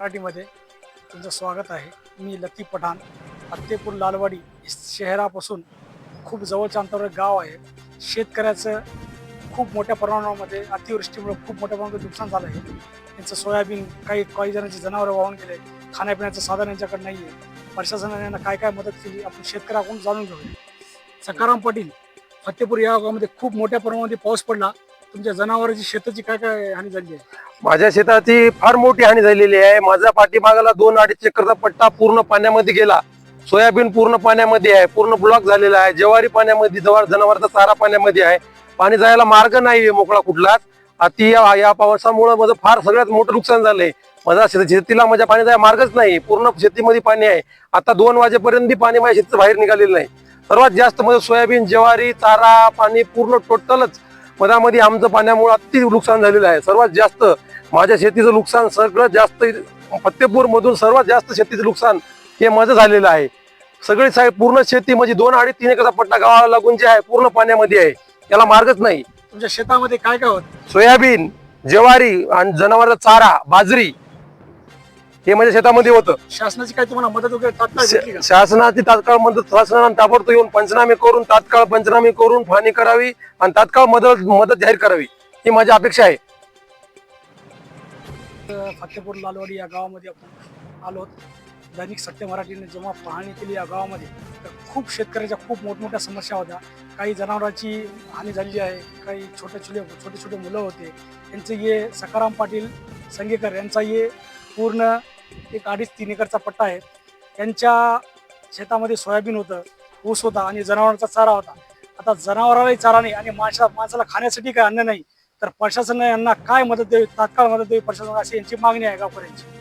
मराठीमध्ये तुमचं स्वागत आहे. मी लती पठाण. फत्तेपूर लालवाडी शहरापासून खूप जवळच्या अंतरावर गाव आहे. शेतकऱ्याचं खूप मोठ्या प्रमाणामध्ये अतिवृष्टीमुळे खूप मोठ्या प्रमाणात नुकसान झालं आहे. त्यांचं सोयाबीन काही काही जणांची जनावरं वाहून गेले. खाण्यापिण्याचं साधन यांच्याकडे नाही आहे प्रशासनाने यांना काय काय मदत केली आपण शेतकऱ्याकडून जाणून घेऊया. सकाराम पाटील फत्तेपूर या गावामध्ये खूप मोठ्या प्रमाणामध्ये पाऊस पडला. तुमच्या जनावरांची शेताची काय काय हानी झाली आहे? माझ्या शेताची फार मोठी हानी झालेली आहे. माझा पाठीमागाला दोन अडीच एकरचा पट्टा पूर्ण पाण्यामध्ये गेला. सोयाबीन पूर्ण पाण्यामध्ये आहे. पूर्ण ब्लॉक झालेला आहे. ज्वारी पाण्यामध्ये जवळ जनावरचा चारा पाण्यामध्ये आहे. पाणी जायला मार्ग नाही आहे मोकळा कुठलाच. अति या या पावसामुळे माझं फार सगळ्यात मोठं नुकसान झालंय. माझा शेत- शेतीला माझ्या पाणी जायला मार्गच नाही. पूर्ण शेतीमध्ये पाणी आहे. आता दोन वाजेपर्यंत बी पाणी माझ्या शेतीचं बाहेर निघालेलं नाही. सर्वात जास्त म्हणजे सोयाबीन ज्वारी चारा पाणी पूर्ण टोटलच मधामध्ये आमचं पाण्यामुळे अति नुकसान झालेलं आहे. सर्वात जास्त माझ्या शेतीचं नुकसान सगळं जास्त फत्तेपूर मधून सर्वात जास्त शेतीचं नुकसान हे माझं झालेलं आहे. सगळी साहेब पूर्ण शेती म्हणजे दोन अडीच तीन एकरचा पट्टा गावाला लागून जे आहे पूर्ण पाण्यामध्ये आहे. याला मार्गच नाही. तुमच्या शेतामध्ये काय काय होत? सोयाबीन ज्वारी आणि जनावरांचा चारा बाजरी हे माझ्या शेतामध्ये होतं. शासनाची काय तुम्हाला मदत वगैरे तात्काळ भेटली का? शासनाची तात्काळ मदत शासनाने ताबडतोब येऊन पंचनामे करून तात्काळ पंचनामे करून फाणी करावी आणि तात्काळ मदत मदत जाहीर करावी. ही माझी अपेक्षा आहे. फतेपूर लालवाडी या गावामध्ये आपण आलो दैनिक सत्य मराठीने जेव्हा पाहणी केली या गावामध्ये तर खूप शेतकऱ्याच्या खूप मोठमोठ्या समस्या होत्या. काही जनावरांची हानी झालेली आहे काही छोटे छोटे छोटे छोटे मुलं होते. यांचे ये सकाराम पाटील संगेकर यांचा ये पूर्ण एक अडीच तीन एकरचा पट्टा आहे. त्यांच्या शेतामध्ये सोयाबीन होतं ऊस होता आणि जनावरांचा चारा होता. आता जनावरालाही चारा नाही आणि माणसा माणसाला खाण्यासाठी काही अन्न नाही. तर प्रशासनाने यांना काय मदत द्यावी तात्काळ मदत द्यावी प्रशासन अशी यांची मागणी आहे गावकऱ्यांची.